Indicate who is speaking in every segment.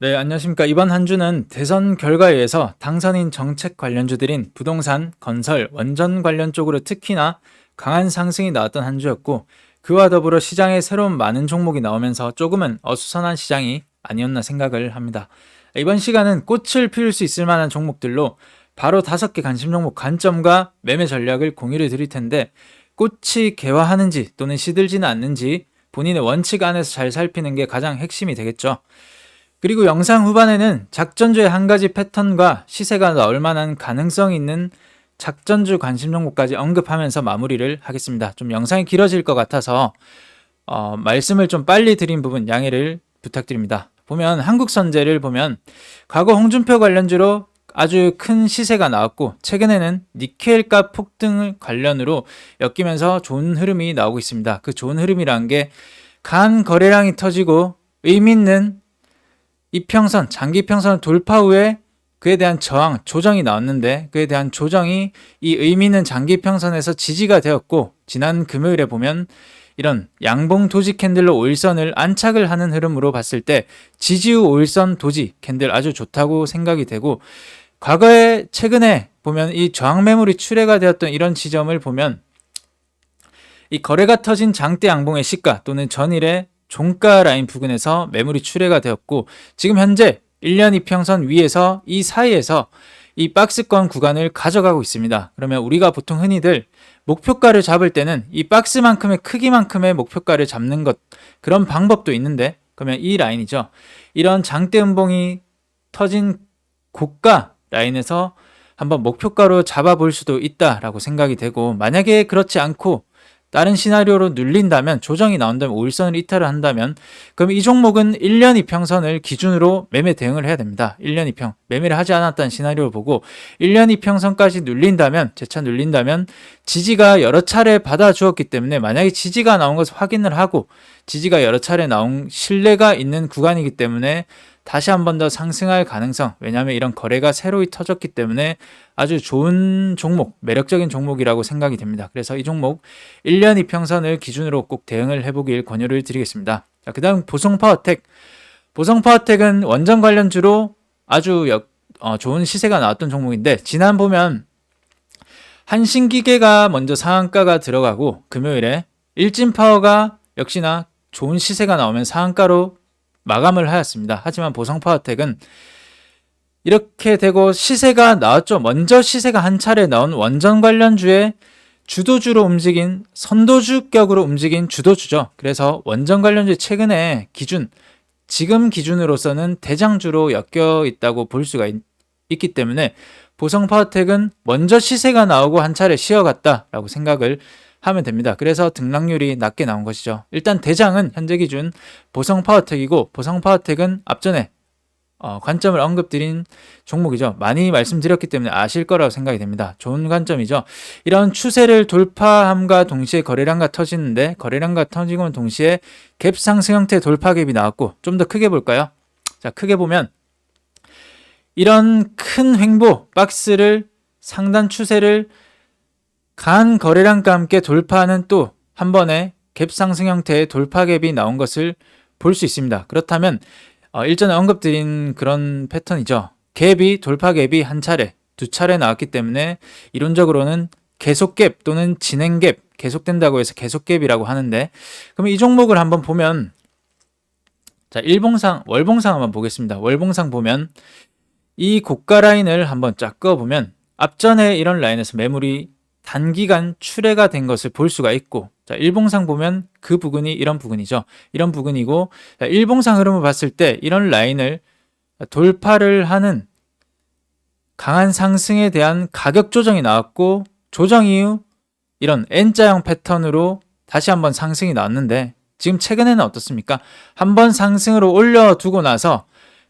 Speaker 1: 네, 안녕하십니까. 이번 한 주는 대선 결과에 의해서 당선인 정책 관련주들인 부동산, 건설, 원전 관련 쪽으로 특히나 강한 상승이 나왔던 한 주였고, 그와 더불어 시장에 새로운 많은 종목이 나오면서 조금은 어수선한 시장이 아니었나 생각을 합니다. 이번 시간은 꽃을 피울 수 있을 만한 종목들로 바로 다섯 개 관심 종목 관점과 매매 전략을 공유를 드릴 텐데, 꽃이 개화하는지 또는 시들지는 않는지 본인의 원칙 안에서 잘 살피는 게 가장 핵심이 되겠죠. 그리고 영상 후반에는 작전주의 한 가지 패턴과 시세가 나올 만한 가능성 있는 작전주 관심 종목까지 언급하면서 마무리를 하겠습니다. 좀 영상이 길어질 것 같아서 어, 말씀을 좀 빨리 드린 부분 양해를 부탁드립니다. 보면 한국선제를 보면 과거 홍준표 관련주로 아주 큰 시세가 나왔고 최근에는 니켈값 폭등 관련으로 엮이면서 좋은 흐름이 나오고 있습니다. 그 좋은 흐름이란 게 간 거래량이 터지고 의미 있는 이평선, 장기평선 돌파 후에 그에 대한 저항, 조정이 나왔는데 그에 대한 조정이 이 의미 있는 장기평선에서 지지가 되었고 지난 금요일에 보면 이런 양봉 도지 캔들로 오일선을 안착을 하는 흐름으로 봤을 때 지지 후 오일선 도지 캔들 아주 좋다고 생각이 되고 과거에 최근에 보면 이 저항 매물이 출회가 되었던 이런 지점을 보면 이 거래가 터진 장대 양봉의 시가 또는 전일의 종가 라인 부근에서 매물이 출회가 되었고 지금 현재 1년 이평선 위에서 이 사이에서 이 박스권 구간을 가져가고 있습니다. 그러면 우리가 보통 흔히들 목표가를 잡을 때는 이 박스만큼의 크기만큼의 목표가를 잡는 것 그런 방법도 있는데 그러면 이 라인이죠. 이런 장대 음봉이 터진 고가 라인에서 한번 목표가로 잡아볼 수도 있다라고 생각이 되고 만약에 그렇지 않고 다른 시나리오로 눌린다면 조정이 나온다면 5일선을 이탈을 한다면 그럼 이 종목은 1년 이평선을 기준으로 매매 대응을 해야 됩니다. 1년 이평 매매를 하지 않았다는 시나리오를 보고 1년 이평선까지 눌린다면 재차 눌린다면 지지가 여러 차례 받아 주었기 때문에 만약에 지지가 나온 것을 확인을 하고 지지가 여러 차례 나온 신뢰가 있는 구간이기 때문에 다시 한 번 더 상승할 가능성 왜냐하면 이런 거래가 새로이 터졌기 때문에 아주 좋은 종목 매력적인 종목이라고 생각이 됩니다. 그래서 이 종목 1년 이평선을 기준으로 꼭 대응을 해보길 권유를 드리겠습니다. 자, 그 다음 보성파워텍. 보성파워텍은 원전 관련주로 아주 역, 어, 좋은 시세가 나왔던 종목인데 지난 보면 한신기계가 먼저 상한가가 들어가고 금요일에 일진파워가 역시나 좋은 시세가 나오면 상한가로 마감을 하였습니다. 하지만 보성파워텍은 이렇게 되고 시세가 나왔죠. 먼저 시세가 한 차례 나온 원전 관련주의 주도주로 움직인 선도주격으로 움직인 주도주죠. 그래서 원전 관련주 최근에 기준 지금 기준으로서는 대장주로 엮여 있다고 볼 수가 있, 기 때문에 보성파워텍은 먼저 시세가 나오고 한 차례 쉬어갔다라고 생각을 하면 됩니다. 그래서 등락률이 낮게 나온 것이죠. 일단 대장은 현재 기준 보성 파워텍이고 보성 파워텍은 앞전에 어, 관점을 언급드린 종목이죠. 많이 말씀드렸기 때문에 아실 거라고 생각이 됩니다. 좋은 관점이죠. 이런 추세를 돌파함과 동시에 거래량과 터지는데 거래량과 터지고는 동시에 갭 상승 형태 돌파 갭이 나왔고 좀 더 크게 볼까요? 자, 크게 보면 이런 큰 횡보 박스를 상단 추세를 간 거래량과 함께 돌파하는 또 한 번의 갭 상승 형태의 돌파 갭이 나온 것을 볼 수 있습니다. 그렇다면 어, 일전에 언급드린 그런 패턴이죠. 갭이 돌파 갭이 한 차례, 두 차례 나왔기 때문에 이론적으로는 계속 갭 또는 진행 갭 계속된다고 해서 계속 갭이라고 하는데 그럼 이 종목을 한번 보면 자 일봉상 월봉상 한번 보겠습니다. 월봉상 보면 이 고가 라인을 한번 쫙 그어 보면 앞전에 이런 라인에서 매물이 단기간 출회가 된 것을 볼 수가 있고 자, 일봉상 보면 그 부분이 이런 부분이죠. 이런 부분이고 자, 일봉상 흐름을 봤을 때 이런 라인을 돌파를 하는 강한 상승에 대한 가격 조정이 나왔고 조정 이후 이런 N자형 패턴으로 다시 한번 상승이 나왔는데 지금 최근에는 어떻습니까? 한번 상승으로 올려두고 나서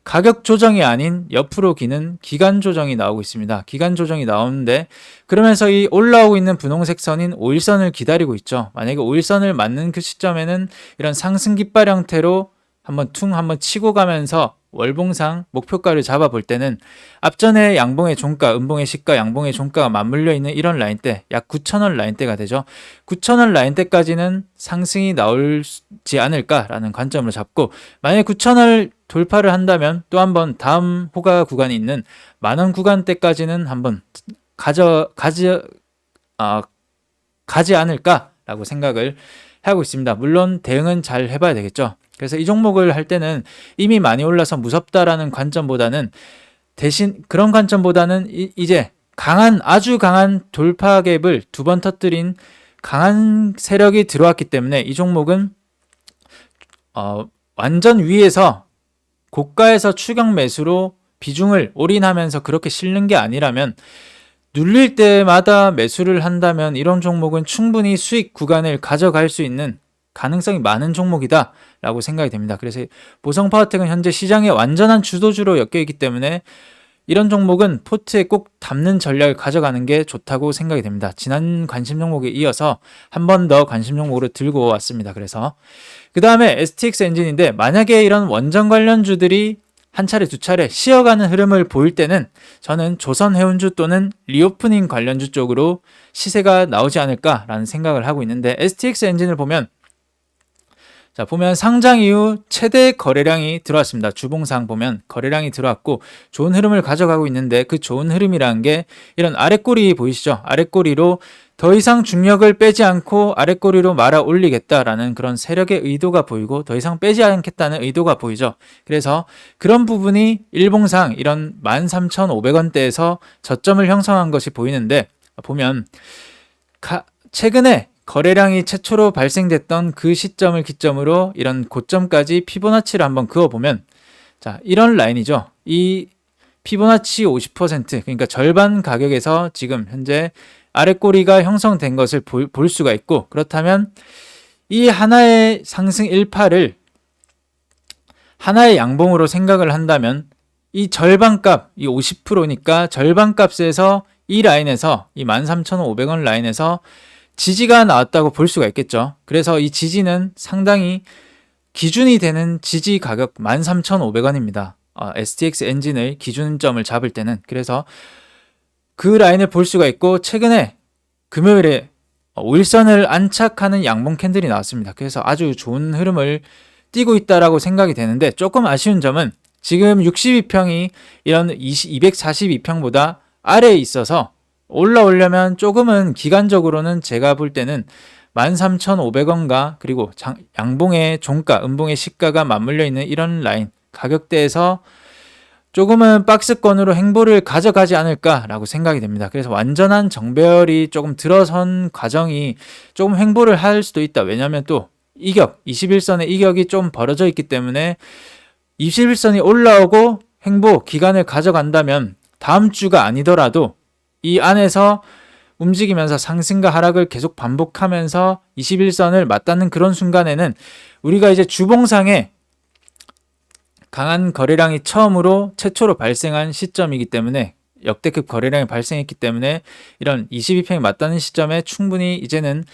Speaker 1: 가격 조정이 아닌 옆으로 기는 기간 조정이 나오고 있습니다. 기간 조정이 나오는데 그러면서 이 올라오고 있는 분홍색 선인 5일선을 기다리고 있죠. 만약에 5일선을 맞는 그 시점에는 이런 상승 깃발 형태로 한번 퉁 한번 치고 가면서 월봉상 목표가를 잡아볼 때는 앞전에 양봉의 종가, 음봉의 시가, 양봉의 종가가 맞물려 있는 이런 라인대, 약 9천원 라인대가 되죠. 9천원 라인대까지는 상승이 나올지 않을까라는 관점을 잡고 만약에 9천원 돌파를 한다면 또 한번 다음 호가 구간이 있는 만원 구간대까지는 한번 가져 가지 아 가지 않을까라고 생각을 하고 있습니다. 물론 대응은 잘 해봐야 되겠죠. 그래서 이 종목을 할 때는 이미 많이 올라서 무섭다라는 관점보다는 대신 그런 관점보다는 이, 이제 강한 아주 강한 돌파 갭을 두 번 터뜨린 강한 세력이 들어왔기 때문에 이 종목은 어, 완전 위에서 고가에서 추격 매수로 비중을 올인하면서 그렇게 실는 게 아니라면 눌릴 때마다 매수를 한다면 이런 종목은 충분히 수익 구간을 가져갈 수 있는 가능성이 많은 종목이다 라고 생각이 됩니다. 그래서 보성 파워텍은 현재 시장의 완전한 주도주로 엮여 있기 때문에 이런 종목은 포트에 꼭 담는 전략을 가져가는 게 좋다고 생각이 됩니다. 지난 관심 종목에 이어서 한 번 더 관심 종목으로 들고 왔습니다. 그래서 그 다음에 STX 엔진인데 만약에 이런 원전 관련주들이 한 차례 두 차례 쉬어가는 흐름을 보일 때는 저는 조선 해운주 또는 리오프닝 관련주 쪽으로 시세가 나오지 않을까라는 생각을 하고 있는데 STX 엔진을 보면 자, 보면 상장 이후 최대 거래량이 들어왔습니다. 주봉상 보면 거래량이 들어왔고 좋은 흐름을 가져가고 있는데 그 좋은 흐름이라는 게 이런 아랫꼬리 보이시죠? 아랫꼬리로 더 이상 중력을 빼지 않고 아랫꼬리로 말아 올리겠다라는 그런 세력의 의도가 보이고 더 이상 빼지 않겠다는 의도가 보이죠. 그래서 그런 부분이 일봉상 이런 13,500원대에서 저점을 형성한 것이 보이는데 보면 최근에 거래량이 최초로 발생됐던 그 시점을 기점으로 이런 고점까지 피보나치를 한번 그어보면 자 이런 라인이죠. 이 피보나치 50% 그러니까 절반 가격에서 지금 현재 아랫꼬리가 형성된 것을 볼, 볼 수가 있고 그렇다면 이 하나의 상승 1파를 하나의 양봉으로 생각을 한다면 이 절반값, 이 50%니까 절반값에서 이 라인에서 이 13,500원 라인에서 지지가 나왔다고 볼 수가 있겠죠. 그래서 이 지지는 상당히 기준이 되는 지지 가격 13,500원입니다. 어, STX 엔진을 기준점을 잡을 때는 그래서 그 라인을 볼 수가 있고 최근에 금요일에 울선을 안착하는 양봉 캔들이 나왔습니다. 그래서 아주 좋은 흐름을 띄고 있다라고 생각이 되는데 조금 아쉬운 점은 지금 62평이 이런 20, 242평보다 아래에 있어서 올라오려면 조금은 기간적으로는 제가 볼 때는 13,500원과 그리고 장, 양봉의 종가, 음봉의 시가가 맞물려 있는 이런 라인 가격대에서 조금은 박스권으로 행보를 가져가지 않을까라고 생각이 됩니다. 그래서 완전한 정배열이 조금 들어선 과정이 조금 행보를 할 수도 있다. 왜냐하면 또 이격, 21선의 이격이 좀 벌어져 있기 때문에 21선이 올라오고 행보 기간을 가져간다면 다음 주가 아니더라도 이 안에서 움직이면서 상승과 하락을 계속 반복하면서 21선을 맞닿는 그런 순간에는 우리가 이제 주봉상에 강한 거래량이 처음으로 최초로 발생한 시점이기 때문에 역대급 거래량이 발생했기 때문에 이런 22평이 맞닿는 시점에 충분히 이제는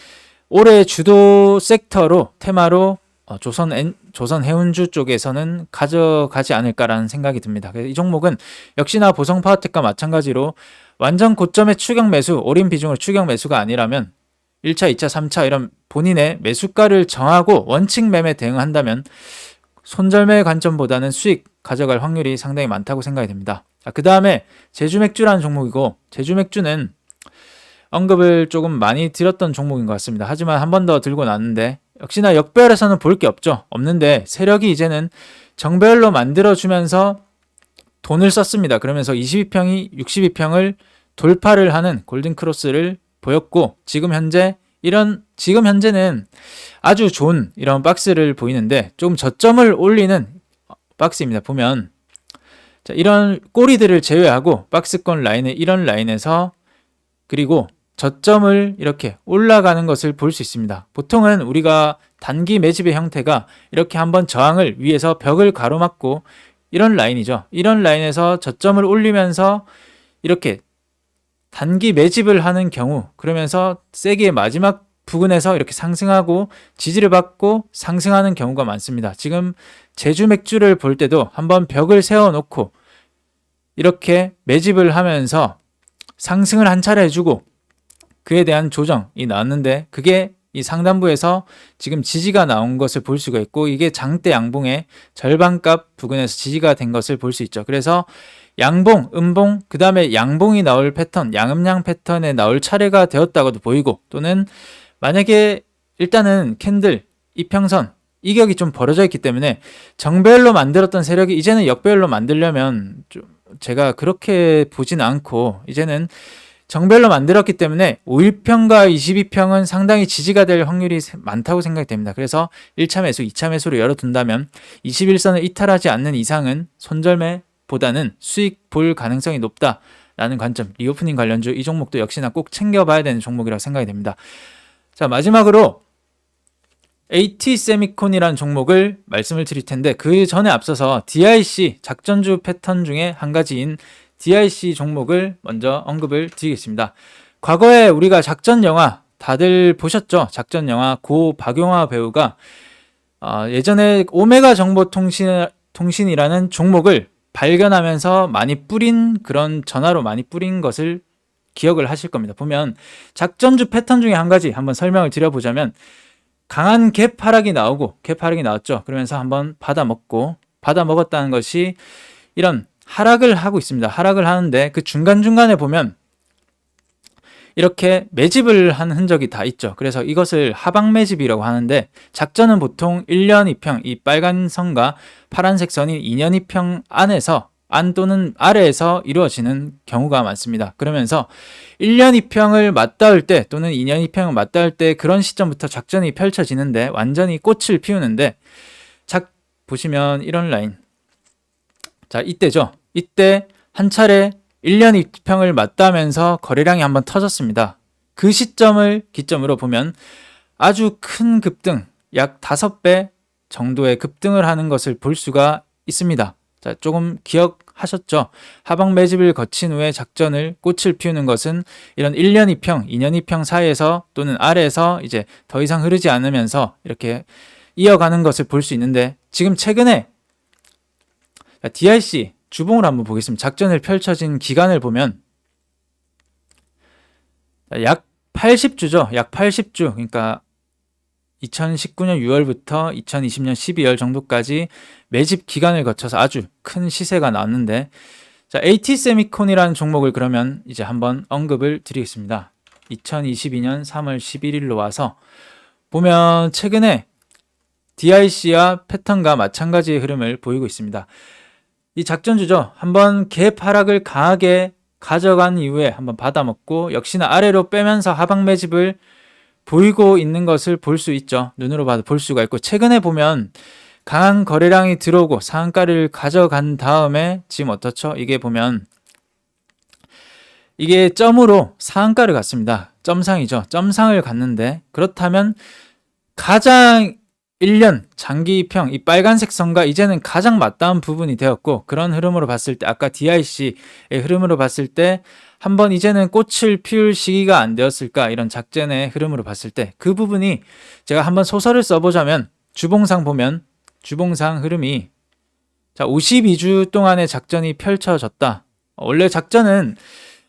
Speaker 1: 올해 주도 섹터로 테마로 어, 조선 엔, 조선 해운주 쪽에서는 가져가지 않을까라는 생각이 듭니다. 그래서 이 종목은 역시나 보성 파워텍과 마찬가지로 완전 고점의 추격 매수, 올인 비중을 추격 매수가 아니라면 1차, 2차, 3차 이런 본인의 매수가를 정하고 원칙 매매 대응한다면 손절매 관점보다는 수익 가져갈 확률이 상당히 많다고 생각이 됩니다. 그 다음에 제주맥주라는 종목이고 제주맥주는 언급을 조금 많이 드렸던 종목인 것 같습니다. 하지만 한 번 더 들고 났는데 역시나 역배열에서는 볼 게 없죠. 없는데 세력이 이제는 정배열로 만들어주면서 돈을 썼습니다. 그러면서 22평이 62평을 돌파를 하는 골든 크로스를 보였고 지금 현재 이런 지금 현재는 아주 좋은 이런 박스를 보이는데 좀 저점을 올리는 박스입니다. 보면 자, 이런 꼬리들을 제외하고 박스권 라인의 이런 라인에서 그리고 저점을 이렇게 올라가는 것을 볼 수 있습니다. 보통은 우리가 단기 매집의 형태가 이렇게 한번 저항을 위해서 벽을 가로막고 이런 라인이죠. 이런 라인에서 저점을 올리면서 이렇게 단기 매집을 하는 경우 그러면서 세기의 마지막 부근에서 이렇게 상승하고 지지를 받고 상승하는 경우가 많습니다. 지금 제주 맥주를 볼 때도 한번 벽을 세워 놓고 이렇게 매집을 하면서 상승을 한 차례 해주고 그에 대한 조정이 나왔는데 그게 이 상단부에서 지금 지지가 나온 것을 볼 수가 있고 이게 장대 양봉의 절반값 부근에서 지지가 된 것을 볼 수 있죠. 그래서 양봉, 음봉, 그 다음에 양봉이 나올 패턴, 양음양 패턴에 나올 차례가 되었다고도 보이고 또는 만약에 일단은 캔들, 이평선, 이격이 좀 벌어져 있기 때문에 정배열로 만들었던 세력이 이제는 역배열로 만들려면 좀 제가 그렇게 보진 않고 이제는 정별로 만들었기 때문에 5일평과 22평은 상당히 지지가 될 확률이 많다고 생각이 됩니다. 그래서 1차 매수, 2차 매수로 열어둔다면 21선을 이탈하지 않는 이상은 손절매보다는 수익 볼 가능성이 높다 라는 관점. 리오프닝 관련주 이 종목도 역시나 꼭 챙겨봐야 되는 종목이라고 생각이 됩니다. 자 마지막으로 AT 세미콘이라는 종목을 말씀을 드릴 텐데 그 전에 앞서서 DIC 작전주 패턴 중에 한 가지인 DIC 종목을 먼저 언급을 드리겠습니다. 과거에 우리가 작전 영화 다들 보셨죠? 작전 영화 고 박용화 배우가 어, 예전에 오메가 정보 통신 통신이라는 종목을 발견하면서 많이 뿌린 그런 전화로 많이 뿌린 것을 기억을 하실 겁니다. 보면 작전주 패턴 중에 한 가지 한번 설명을 드려보자면 강한 갭 하락이 나오고 갭 하락이 나왔죠. 그러면서 한번 받아 먹고 받아 먹었다는 것이 이런 하락을 하고 있습니다. 하락을 하는데 그 중간중간에 보면 이렇게 매집을 한 흔적이 다 있죠. 그래서 이것을 하방 매집이라고 하는데 작전은 보통 1년 2평, 이 빨간 선과 파란색 선이 2년 2평 안에서 안 또는 아래에서 이루어지는 경우가 많습니다. 그러면서 1년 2평을 맞닿을 때 또는 2년 2평을 맞닿을 때 그런 시점부터 작전이 펼쳐지는데 완전히 꽃을 피우는데 작 보시면 이런 라인 자, 이때죠. 이때 한 차례 1년 입평을 맞다면서 거래량이 한번 터졌습니다. 그 시점을 기점으로 보면 아주 큰 급등, 약 5배 정도의 급등을 하는 것을 볼 수가 있습니다. 자, 조금 기억하셨죠? 하방 매집을 거친 후에 작전을 꽃을 피우는 것은 이런 1년 입평, 2년 입평 사이에서 또는 아래에서 이제 더 이상 흐르지 않으면서 이렇게 이어가는 것을 볼 수 있는데 지금 최근에 DRC 주봉을 한번 보겠습니다. 작전을 펼쳐진 기간을 보면 약 80주죠. 약 80주. 그러니까 2019년 6월부터 2020년 12월 정도까지 매집 기간을 거쳐서 아주 큰 시세가 나왔는데 자, AT 세미콘이라는 종목을 그러면 이제 한번 언급을 드리겠습니다. 2022년 3월 11일로 와서 보면 최근에 DIC와 패턴과 마찬가지의 흐름을 보이고 있습니다. 이 작전주죠. 한번 갭 하락을 강하게 가져간 이후에 한번 받아먹고 역시나 아래로 빼면서 하방 매집을 보이고 있는 것을 볼 수 있죠. 눈으로 봐도 볼 수가 있고 최근에 보면 강한 거래량이 들어오고 상한가를 가져간 다음에 지금 어떻죠? 이게 보면 이게 점으로 상한가를 갔습니다. 점상이죠. 점상을 갔는데 그렇다면 가장 1년 장기평 이 빨간색 선과 이제는 가장 맞닿은 부분이 되었고 그런 흐름으로 봤을 때 아까 DIC의 흐름으로 봤을 때 한번 이제는 꽃을 피울 시기가 안 되었을까 이런 작전의 흐름으로 봤을 때 그 부분이 제가 한번 소설을 써보자면 주봉상 보면 주봉상 흐름이 자 52주 동안의 작전이 펼쳐졌다. 원래 작전은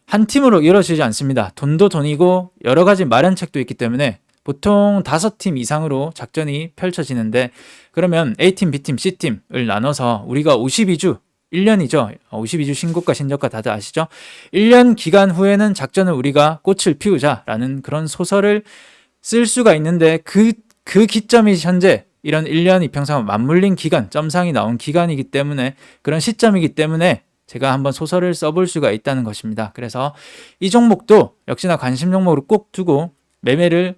Speaker 1: 한 팀으로 이루어지지 않습니다. 돈도 돈이고 여러 가지 마련 책도 있기 때문에 보통 다섯 팀 이상으로 작전이 펼쳐지는데 그러면 A팀, B팀, C팀을 나눠서 우리가 52주 1년이죠. 52주 신고가 신저가 다들 아시죠? 1년 기간 후에는 작전을 우리가 꽃을 피우자라는 그런 소설을 쓸 수가 있는데 그, 그 기점이 현재 이런 1년 이평상과 맞물린 기간, 점상이 나온 기간이기 때문에 그런 시점이기 때문에 제가 한번 소설을 써볼 수가 있다는 것입니다. 그래서 이 종목도 역시나 관심 종목으로 꼭 두고 매매를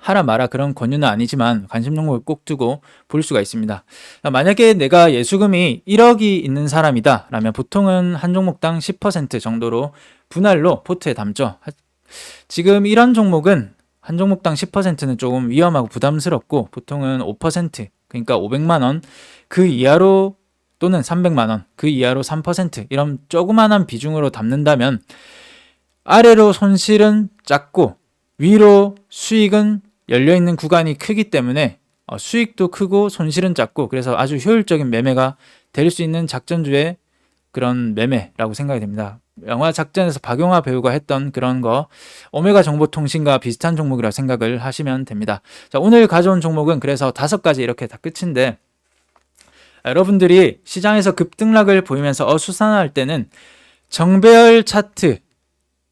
Speaker 1: 하라 마라 그런 권유는 아니지만 관심 종목을 꼭 두고 볼 수가 있습니다. 만약에 내가 예수금이 1억이 있는 사람이다 라면 보통은 한 종목당 10% 정도로 분할로 포트에 담죠. 지금 이런 종목은 한 종목당 10%는 조금 위험하고 부담스럽고 보통은 5% 그러니까 500만 원 그 이하로 또는 300만 원 그 이하로 3% 이런 조그만한 비중으로 담는다면 아래로 손실은 작고 위로 수익은 열려 있는 구간이 크기 때문에 어, 수익도 크고 손실은 작고 그래서 아주 효율적인 매매가 될 수 있는 작전주의 그런 매매라고 생각이 됩니다. 영화 작전에서 박용화 배우가 했던 그런 거 오메가 정보통신과 비슷한 종목이라고 생각을 하시면 됩니다. 자, 오늘 가져온 종목은 그래서 다섯 가지 이렇게 다 끝인데 여러분들이 시장에서 급등락을 보이면서 어수선할 때는 정배열 차트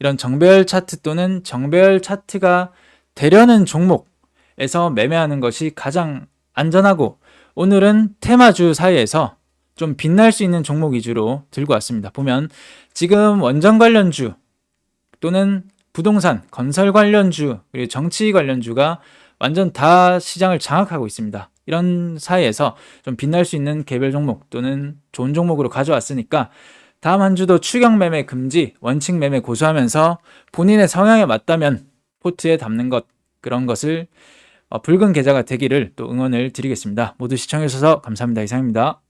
Speaker 1: 이런 정배열 차트 또는 정배열 차트가 되려는 종목에서 매매하는 것이 가장 안전하고 오늘은 테마주 사이에서 좀 빛날 수 있는 종목 위주로 들고 왔습니다. 보면 지금 원전 관련주 또는 부동산, 건설 관련주, 그리고 정치 관련주가 완전 다 시장을 장악하고 있습니다. 이런 사이에서 좀 빛날 수 있는 개별 종목 또는 좋은 종목으로 가져왔으니까 다음 한 주도 추경 매매 금지, 원칙 매매 고수하면서 본인의 성향에 맞다면 포트에 담는 것 그런 것을 어, 붉은 계좌가 되기를 또 응원을 드리겠습니다. 모두 시청해 주셔서 감사합니다. 이상입니다.